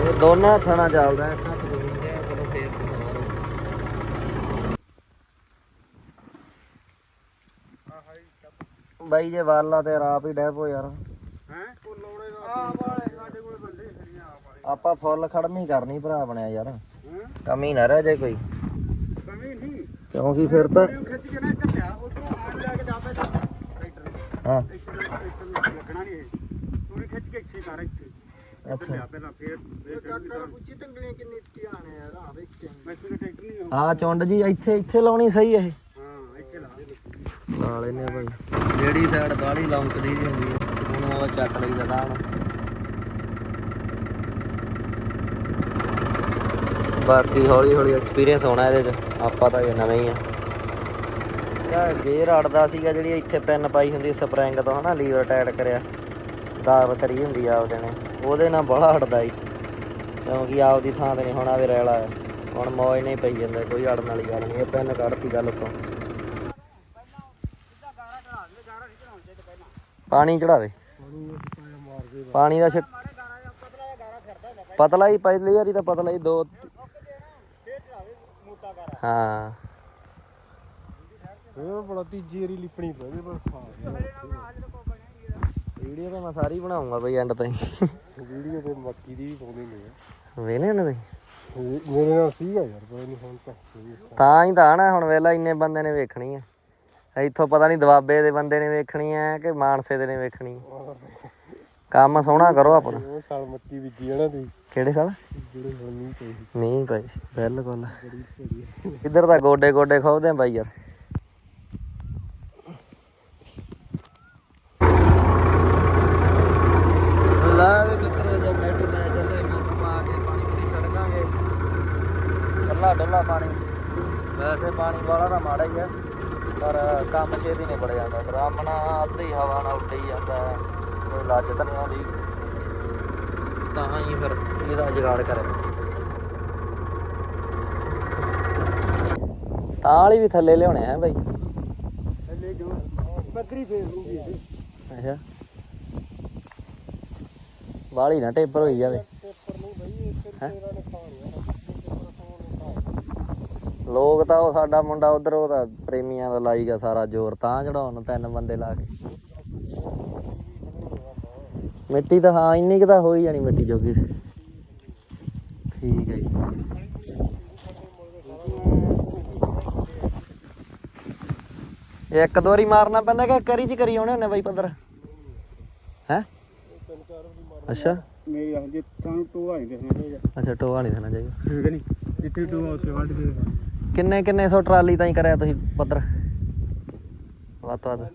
ਇਹ ਦੋਨਾਂ ਨਾਲ ਚੱਲਦਾ ਆ ਤੇ ਮਾਰੋ ਬਾਈ ਜੇ ਵਾਲਾ ਤੇ ਆਪ ਹੀ ਡੈਪੋ ਯਾਰ। ਹੈ? ਲਾਉਣੇ ਦਾ ਆ ਵਾਲੇ ਸਾਡੇ ਕੋਲ ਬੰਦੇ ਖੜੀਆਂ ਆ ਵਾਲੇ। ਆਪਾਂ ਫੁੱਲ ਖੜਮੀ ਕਰਨੀ ਭਰਾ ਬਣਿਆ ਯਾਰ। ਕਮੀ ਨਾ ਰਹਿ ਜਾਏ ਕੋਈ। ਕਮੀ ਨਹੀਂ। ਕਿਉਂਕਿ ਫਿਰ ਤਾਂ ਖਿੱਚ ਕੇ ਨਾ ਘੱਟਿਆ ਉਧਰੋਂ ਸਮਾਨ ਲੈ ਕੇ ਜਾਵੇ ਟਰੈਕਟਰ ਹਾਂ। ਲੱਗਣਾ ਨਹੀਂ ਇਹ। ਪੂਰੀ ਖਿੱਚ ਕੇ ਇੱਥੇ ਕਰ ਇੱਥੇ। ਅੱਛਾ। ਲਿਆ ਪਹਿਲਾਂ ਫੇਰ ਡਾਕਟਰ ਪੁੱਛੀ ਤੰਗਲੀਆਂ ਕਿੰਨੀ ਧਿਆਨ ਹੈ ਆ ਵੇਖ ਕੇ ਮੈਂ ਟਰੈਕਟਰ ਨਹੀਂ ਆ ਚੁੰਡ ਜੀ ਇੱਥੇ ਇੱਥੇ ਲਾਉਣੀ ਸਹੀ ਇਹ? ਹਾਂ ਇੱਥੇ ਲਾ ਦੇ ਲਾ ਲੈਨੇ ਭਾਈ। ਜਿਹੜੀ ਸਾਈਡ ਬਾਹਲੀ ਲੌਂਕਦੀ ਜੀ ਹੁੰਦੀ ਹੈ ਉਹਨੂੰ ਉਹ ਚੱਕ ਲਈਦਾ ਤਾਂ ਬਾਕੀ ਹੌਲੀ ਹੌਲੀ ਐਕਸਪੀਰੀਅੰਸ ਹੋਣਾ ਇਹਦੇ ਚ ਆਪਾਂ ਤਾਂ ਇਹ ਨਵੇਂ ਹੀ ਆ। ਯਾ ਗੇਅਰ ਅੜਦਾ ਸੀਗਾ ਜਿਹੜੀ ਇੱਥੇ ਪਿੰਨ ਪਾਈ ਹੁੰਦੀ ਸਪਰਿੰਗ ਤੋਂ ਹਨਾ ਲੀਵਰ ਟਾਈਟ ਕਰਿਆ। ਦਾਬ ਕਰੀ ਹੁੰਦੀ ਆ ਉਹਦੇ ਨੇ। ਉਹਦੇ ਨਾਲ ਬੜਾ ਅੜਦਾ ਈ ਕਿਉਂਕਿ ਆਪਦੀ ਥਾਂ ਤੇ ਨਹੀਂ ਹੋਣਾ ਵੀ ਰੈਲਾ ਹੁਣ ਮੌਜ ਨਹੀਂ ਪਈ ਜਾਂਦਾ, ਕੋਈ ਅੜਨ ਵਾਲੀ ਗੱਲ ਨਹੀਂ, ਇਹ ਪਿੰਨ ਕੱਢਤੀ ਗੱਲ ਤੋਂ। ਪਾਣੀ ਚੜਾਵੇ। ਪਾਣੀ ਦਾ ਛਿੱਟ ਪਤਲਾ ਹੀ, ਪਹਿਲੀ ਵਾਰੀ ਤਾਂ ਪਤਲਾ ਹੀ, ਦੋ ਹਾਂ। ਇਹ ਬੜਾ ਤੀਜੀ ਵਾਰੀ ਲਿਪਣੀ ਪਈ ਪਰ ਸਾਹ ਵੀਡੀਓ ਤਾਂ ਮੈਂ ਸਾਰੀ ਬਣਾਉਂਗਾ ਬਈ ਐਂਡ ਤਾਈਂ। ਵੀਡੀਓ ਤੇ ਮੱਕੀ ਦੀ ਵੀ ਪਾਉਂਦੇ ਨੇ ਵੇਨੇ ਨੇ ਬਈ ਮੇਰੇ ਨਾਲ ਸੀਗਾ ਯਾਰ ਕੋਈ ਨਹੀਂ ਹੁਣ ਤਾਂ ਤਾਂ ਹੀ ਤਾਂ ਨਾ ਹੁਣ ਵੇਲਾ ਇੰਨੇ ਬੰਦੇ ਨੇ ਵੇਖਣੀ ਆ। ਇੱਥੋਂ ਪਤਾ ਨਹੀਂ ਦਵਾਬੇ ਦੇ ਬੰਦੇ ਨੇ ਵੇਖਣੀ ਆ ਕਿ ਮਾਨਸੇ ਦੇ ਨੇ ਵੇਖਣੀ ਆ। ਕੰਮ ਸੋਹਣਾ ਕਰੋ ਆਪਣਾ। ਉਹ ਸਾਲ ਮੱਕੀ ਬੀਜੀ ਹੈ ਨਾ ਤੁਸੀਂ ਕਿਹੜੇ ਸਾਲ? ਜਿਹੜੇ ਹੁਣ ਨਹੀਂ ਪਈ ਨਹੀਂ ਪਈ ਬਿਲਕੁਲ। ਇੱਧਰ ਤਾਂ ਗੋਡੇ ਗੋਡੇ ਖੋਦੇ ਆ ਬਾਈ ਯਾਰ। ਲਾ ਮਿੱਤਰੋ ਜੋ ਮੀਟਰ ਲੈ ਚੱਲੇ ਮੋਟਰ ਲਾ ਕੇ ਪਾਣੀ ਪੂਰੀ ਛੜਕਾਂਗੇ ਕੱਲਾ ਡੱਲਾ ਪਾਣੀ। ਵੈਸੇ ਪਾਣੀ ਵਾਲਾ ਤਾਂ ਮਾੜਾ ਹੀ ਆ ਪਰ ਕੰਮ ਛੇਤੀ ਨਹੀਂ ਬੜ ਜਾਂਦਾ। ਨਾਲ ਅੱਧੀ ਹਵਾ ਨਾਲ ਉੱਡੇ ਹੀ ਜਾਂਦਾ। ਕੋਈ ਲੱਜ ਤਾਂ ਨਹੀਂ ਆਉਂਦੀ। ਤਾਂ ਹੀ ਫਿਰ ਇਹਦਾ ਜੁਗਾੜ ਕਰੇ। ਤਾਂ ਵਾਲੀ ਵੀ ਥੱਲੇ ਲਿਆਉਣੇ ਆ ਬਾਈ। ਥੱਲੇ ਜੋ ਬੱਕਰੀ ਫੇਰ ਲੂਗੀ ਅੱਛਾ। ਵਾਲੀ ਨਾ ਟੇਪਰ ਹੋਈ ਜਾਵੇ। ਹੈਂ? ਲੋਕ ਤਾਂ ਉਹ ਸਾਡਾ ਮੁੰਡਾ ਉਧਰ ਉਹਦਾ ਪ੍ਰੇਮੀਆਂ ਦਾ ਲਾਈਗਾ ਸਾਰਾ ਜ਼ੋਰ, ਤਾਂ ਚੜਾਉਣ ਤਿੰਨ ਬੰਦੇ ਲਾ ਕੇ। ਮਿੱਟੀ ਤਾਂ ਹਾਂ, ਇੰਨੀ ਕੁ ਤਾਂ ਹੋਈ ਹੀ ਜਾਣੀ ਮਿੱਟੀ ਜੋਗੀ। ਠੀਕ ਹੈ ਜੀ। ਇੱਕ ਦੋ ਵਾਰੀ ਮਾਰਨਾ ਪੈਂਦਾ ਕਿ ਕਰੀ ਚ ਕਰੀ ਆਉਣੇ ਹੁੰਨੇ ਬਾਈ ਪੰਦਰ ਅੱਛਾ। ਮੇਰੀ ਆਹ ਜੇ ਤੁਹਾਨੂੰ ਟੋਆ ਨਹੀਂ ਦੇਖਣਾ ਚਾਹੀਦਾ। ਅੱਛਾ ਟੋਆ ਨਹੀਂ ਦੇਣਾ ਚਾਹੀਦਾ। ਠੀਕ ਨਹੀਂ? ਜਿੱਥੇ ਟੋਆ ਉੱਥੇ ਵੱਢ ਦੇ ਕਿੰਨੇ ਕਿੰਨੇ ਸੌ ਟਰਾਲੀ ਤਾਈਂ ਕਰਿਆ ਤੁਸੀਂ ਪੱਧਰ? ਵੱਧ ਤੋਂ ਵੱਧ।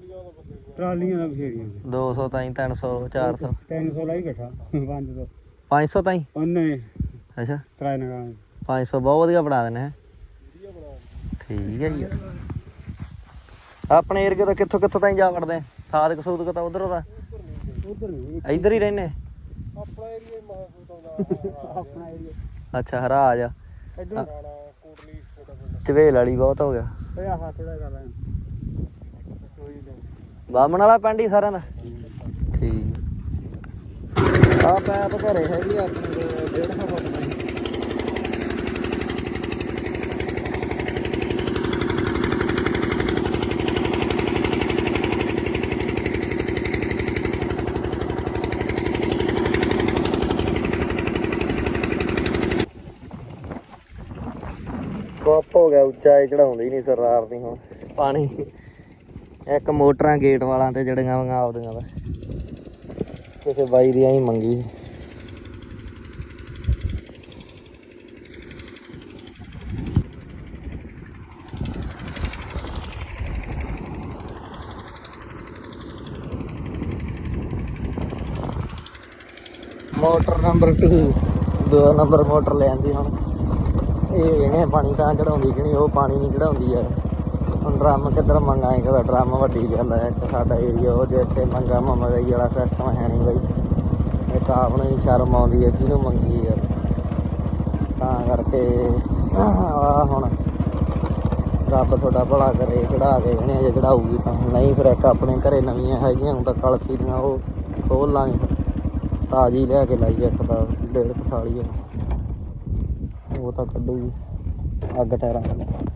ਟਰਾਲੀਆਂ ਦਾ ਬਥੇਰੀਆਂ 200 ਤਾਈਂ 300 400 300 ਲਾਈ ਇਕੱਠਾ 500 500 ਤਾਈਂ? ਉਹਨੇ ਅੱਛਾ। ਟਰਾਈ ਨਗਾ 500 ਬਹੁਤ ਵਧੀਆ ਬਣਾ ਦੇਣੇ ਹੈ ਠੀਕ ਹੈ ਜੀ। ਆਪਣੇ ਏਰੀਏ ਤੋਂ ਕਿੱਥੋਂ ਕਿੱਥੋਂ ਤਾਈਂ ਜਾ ਵੜਦੇ? ਸਾਦਕ ਸੂਦਕ ਤਾਂ ਉਧਰੋਂ ਦਾ। ਉਧਰ ਨਹੀਂ। ਇੱਧਰ ਹੀ ਰਹਿੰਦੇ? ਆਪਣਾ ਏਰੀਆ ਮਹਾਸੂਤ ਆਉਂਦਾ ਆਪਣਾ ਏਰੀਆ ਅੱਛਾ ਹਰਾਜ ਇੱਧਰ ਰਾਣਾ ਕੋਟਲੀ ਛੋਟਾ ਪਿੰਡ। ਚਵੇਲ ਵਾਲੀ ਬਹੁਤ ਹੋ ਗਿਆ। ਓਏ ਆਹ ਥੋੜਾ ਕਰ ਲਾਂ ਕੋਈ ਨਹੀਂ। ਬਾਮਣ ਵਾਲਾ ਪਿੰਡ ਹੀ ਸਾਰਿਆਂ ਦਾ? ਠੀਕ। ਆ ਪੈਪ ਘਰੇ ਹੈਗੀ ਆਪਣੇ ਕੋਲ 150 ਫੁੱਟ ਦੀ। ਹੋ ਗਿਆ ਉੱਚਾ, ਇਹ ਚੜਾਉਂਦੀ ਨਹੀਂ ਸਰਦਾਰ ਦੀ ਹੁਣ। ਪਾਣੀ। ਇੱਕ ਮੋਟਰਾਂ ਗੇਟ ਵਾਲਾਂ ਤੇ ਜੜੀਆਂ ਵਾਂਗਾ ਆਉਦੀਆਂ ਦਾ। ਕਿਸੇ ਬਾਈ ਦੀ ਆਈ ਮੰਗੀ। ਮੋਟਰ ਨੰਬਰ 2 ਦੋ ਨੰਬਰ ਮੋਟਰ ਲੈ ਆਂਦੀ ਹੁਣ। ਇਹ ਇਹਨੇ ਪਾਣੀ ਤਾਂ ਚੜਾਉਂਦੀ ਕਿ ਨਹੀਂ, ਉਹ ਪਾਣੀ ਨਹੀਂ ਚੜਾਉਂਦੀ ਯਾਰ। ਹੁਣ ਡਰਮ ਕਿੱਧਰ ਮੰਗਾ, ਇੱਕ ਕਦਾ ਡਰਮ ਵੱਡੀ ਗੱਲ ਹੈ, ਇੱਕ ਸਾਡਾ ਏਰੀਆ ਉਹ ਜੇ ਇੱਥੇ ਮੰਗਾ ਮੰਗਾਈ ਵਾਲਾ ਸਿਸਟਮ ਹੈ ਨਹੀਂ ਬਈ। ਇੱਕ ਆਪ ਨੂੰ ਸ਼ਰਮ ਆਉਂਦੀ ਹੈ, ਕਿਹਨੂੰ ਮੰਗੀ ਯਾਰ? ਤਾਂ ਕਰਕੇ ਆ ਹੁਣ ਰੱਬ ਤੁਹਾਡਾ ਭਲਾ ਕਰੇ ਚੜਾ ਕੇ ਇਹਨੇ ਜੇ ਚੜਾਊਗੀ ਤਾਂ। ਨਹੀਂ ਫਿਰ ਇੱਕ ਆਪਣੇ ਘਰੇ ਨਵੀਆਂ ਹੈਗੀਆਂ, ਹੁਣ ਤਾਂ ਕਲਸੀ ਦੀਆਂ ਉਹ ਖੋਲ ਲਾਂਗੇ। ਤਾਜ਼ੀ ਲਿਆ ਕੇ ਲਾਈ ਇੱਕ ਤਾਂ, ਡੇਢ ਕੁ ਸਾਲੀ ਉਹ ਤਾਂ ਕੱਢੂਗੀ। ਅੱਗ ਟਾਇਰਾਂ ਨਾਲ